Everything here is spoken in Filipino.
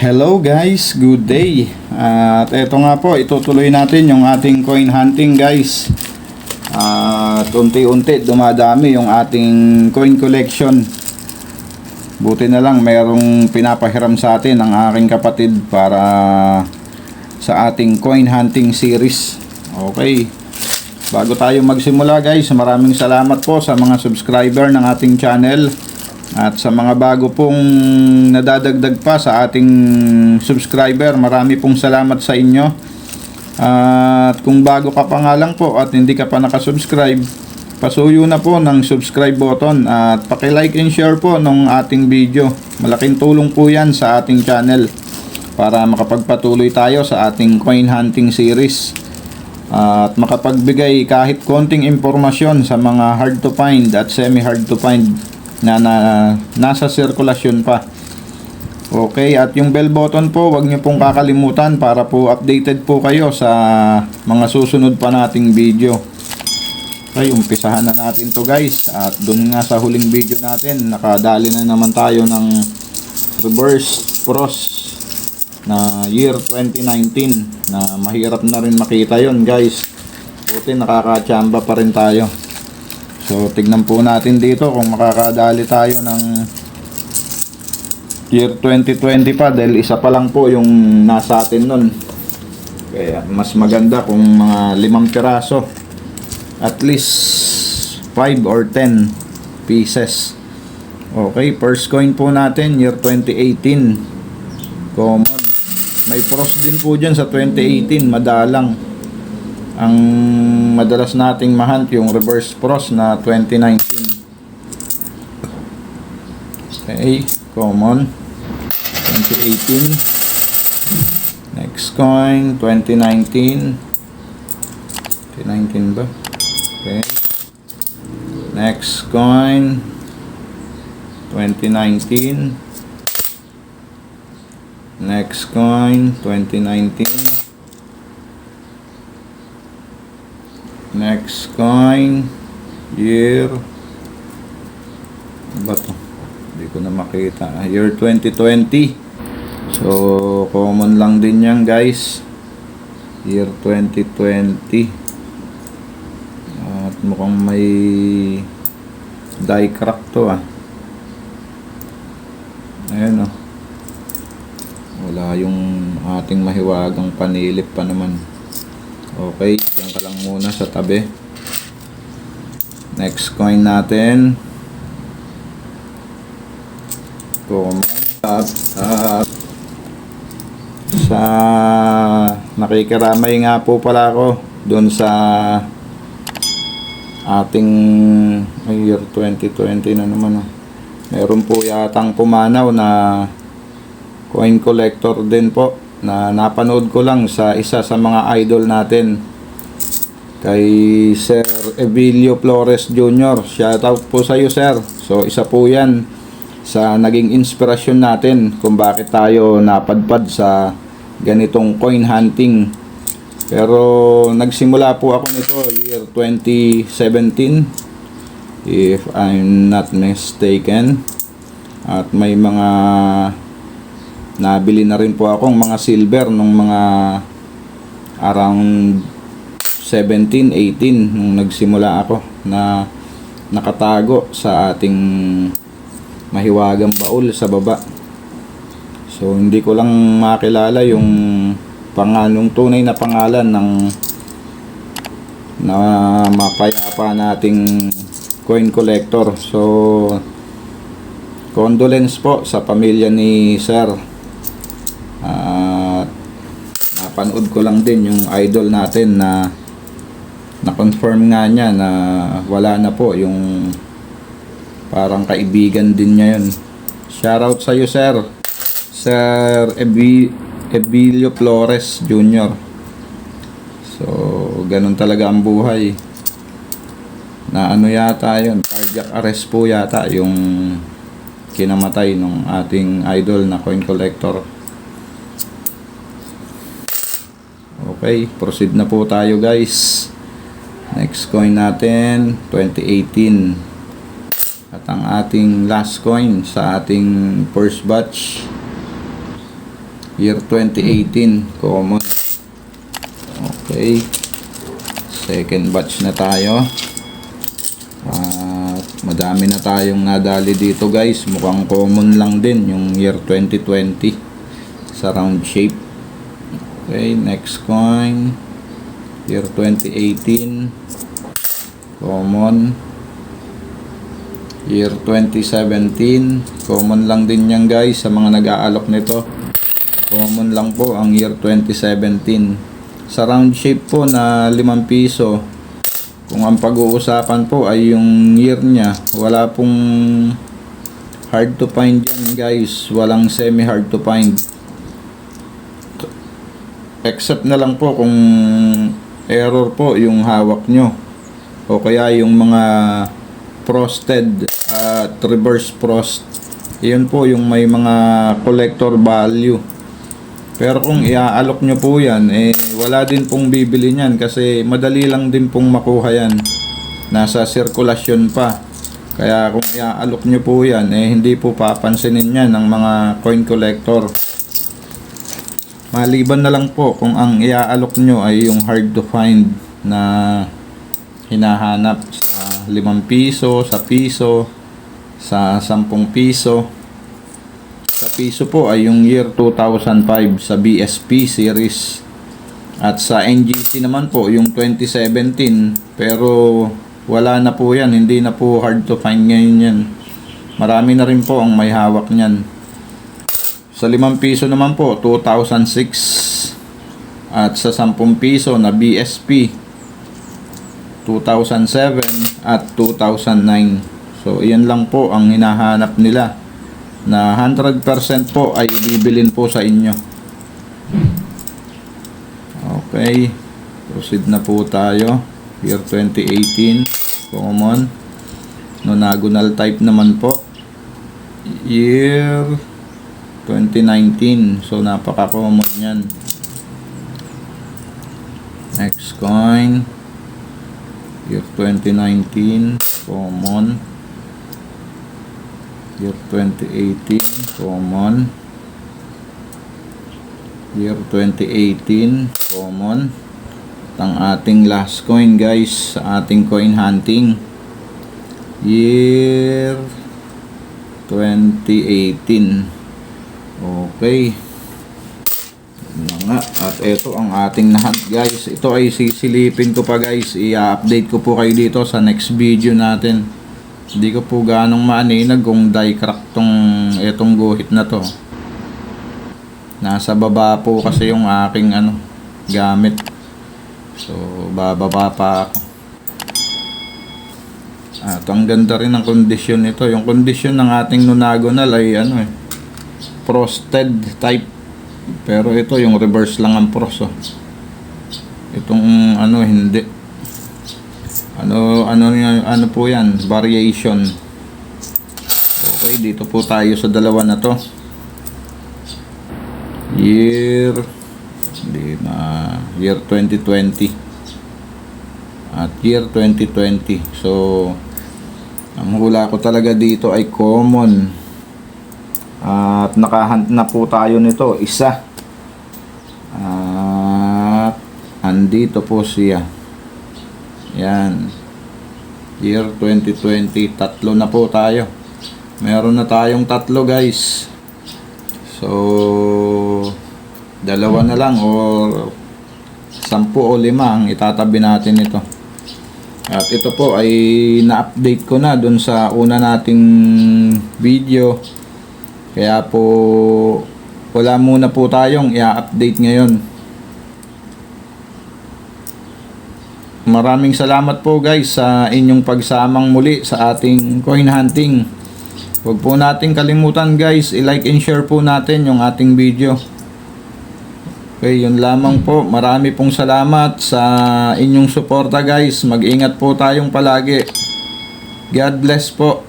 Hello guys, good day. At eto nga po, itutuloy natin yung ating coin hunting guys. At unti-unti dumadami yung ating coin collection. Buti na lang mayroong pinapahiram sa atin ang aking kapatid para sa ating coin hunting series. Okay. Bago tayo magsimula guys, maraming salamat po sa mga subscriber ng ating channel. At sa mga bago pong nadadagdag pa sa ating subscriber, marami pong salamat sa inyo. At kung bago ka pa nga lang po at hindi ka pa nakasubscribe, pasuyo na po ng subscribe button at paki-like and share po ng ating video. Malaking tulong po yan sa ating channel para makapagpatuloy tayo sa ating coin hunting series at makapagbigay kahit konting impormasyon sa mga hard to find at semi hard to find na, na nasa sirkulasyon pa. Okay, at yung bell button po, wag niyo pong kakalimutan para po updated po kayo sa mga susunod pa nating video. Okay, umpisahan na natin to guys. At dun nga sa huling video natin, nakadali na naman tayo ng reverse pros na year 2019 na mahirap na rin makita yon guys. Buti nakakachamba pa rin tayo. So, tignan po natin dito kung makakadali tayo ng year 2020 pa dahil isa pa lang po yung nasa atin nun. Kaya mas maganda kung mga limang piraso. At least 5 or 10 pieces. Okay, first coin po natin year 2018. Common. May pros din po dyan sa 2018, madalang ang madalas nating mahunt yung reverse pros na 2019 okay common. 2018 next coin 2019 2019 ba? Okay. Next coin 2019 next coin 2019 Next coin. Year. Ba to? Hindi ko na makita. Year 2020. So, common lang din yan guys. Year 2020. At mukhang may die crack to ah. Ayan oh. Wala yung ating mahiwagang panilip pa naman. Okay, diyan ka lang muna sa tabi. Next coin natin. Common up, up. Sa nakikiramay nga po pala ako doon sa ating year 2020 na naman. Oh. Meron po yatang pumanaw na coin collector din po na napanood ko lang sa isa sa mga idol natin kay Sir Evilio Flores Jr. Shout out po sa iyo sir. So isa po yan sa naging inspirasyon natin kung bakit tayo napadpad sa ganitong coin hunting. Pero nagsimula po ako nito year 2017 if I'm not mistaken. At may mga nabili na rin po akong mga silver nung mga around 17, 18 nung nagsimula ako na nakatago sa ating mahiwagang baul sa baba. So hindi ko lang makilala yung panganong tunay na pangalan ng na mapayapa nating coin collector. So condolence po sa pamilya ni Sir at napanood ko lang din yung idol natin na na-confirm nga niya na wala na po yung parang kaibigan din niya yun. Shoutout sa iyo, sir. Sir Ebi Ebilio Flores Jr. So, ganun talaga ang buhay. Na ano yata yun, cardiac arrest po yata yung kinamatay ng ating idol na coin collector. Okay, proceed na po tayo guys. Next coin natin, 2018. At ang ating last coin sa ating first batch Year 2018, common. Okay. Second batch na tayo. At madami na tayong nadali dito guys. Mukhang common lang din yung year 2020 sa round shape. Okay, next coin. Year 2018. Common. Year 2017. Common lang din yan guys sa mga nag-aalok nito. Common lang po ang year 2017. Sa round shape po na 5 piso, kung ang pag-uusapan po ay yung year niya, wala pong hard to find yan guys. Walang semi hard to find. Except na lang po kung error po yung hawak nyo. O kaya yung mga frosted at reverse frost. Yun po yung may mga collector value. Pero kung iaalok nyo po yan, eh wala din pong bibili niyan kasi madali lang din pong makuha yan. Nasa sirkulasyon pa. Kaya kung iaalok nyo po yan, eh hindi po papansinin yan ng mga coin collector. Maliban na lang po kung ang iaalok nyo ay yung hard to find na hinahanap sa 5 piso, sa piso, sa 10 piso. Sa piso po ay yung year 2005 sa BSP series. At sa NGC naman po yung 2017 pero wala na po yan, hindi na po hard to find ngayon yan. Marami na rin po ang may hawak niyan. Sa 5 piso naman po 2006 at sa 10 piso na BSP 2007 at 2009. So, iyan lang po ang hinahanap nila na 100% po ay bibilin po sa inyo. Okay. Proceed na po tayo. Year 2018. Common. Nonagonal type naman po. Year 2019. So, napaka-common yan. Next coin. Year 2019. Common. Year 2018, common. Year 2018, common. At ang ating last coin guys, sa ating coin hunting. Year 2018. Okay. Na nga. At ito ang ating nahunt guys. Ito ay sisilipin ko pa guys. I-update ko po kayo dito sa next video natin. Hindi ko po ganong maaninag kung die crack tong etong guhit na to. Nasa baba po kasi yung aking ano gamit. So bababa pa ako. At ang ganda rin ng kondisyon nito. Yung kondisyon ng ating nonagonal ay ano eh frosted type. Pero ito yung reverse lang ang frost oh. Itong ano hindi. Ano ano ano po 'yan? Variation. Okay, dito po tayo sa dalawa na 'to. Year hindi na year 2020 at year 2020. So ang hula ko talaga dito ay common. At nakahunt na po tayo nito, isa. At andito po siya. Yan. Year 2020. Tatlo na po tayo. Meron na tayong tatlo guys. So, dalawa na lang or sampu o lima ang itatabi natin ito. At ito po ay na-update ko na dun sa una nating video. Kaya po wala muna po tayong i-update ngayon. Maraming salamat po guys sa inyong pagsamang muli sa ating coin hunting. Huwag po nating kalimutan guys, i-like and share po natin yung ating video. Okay, yun lamang po. Marami pong salamat sa inyong suporta guys. Mag-ingat po tayong palagi. God bless po.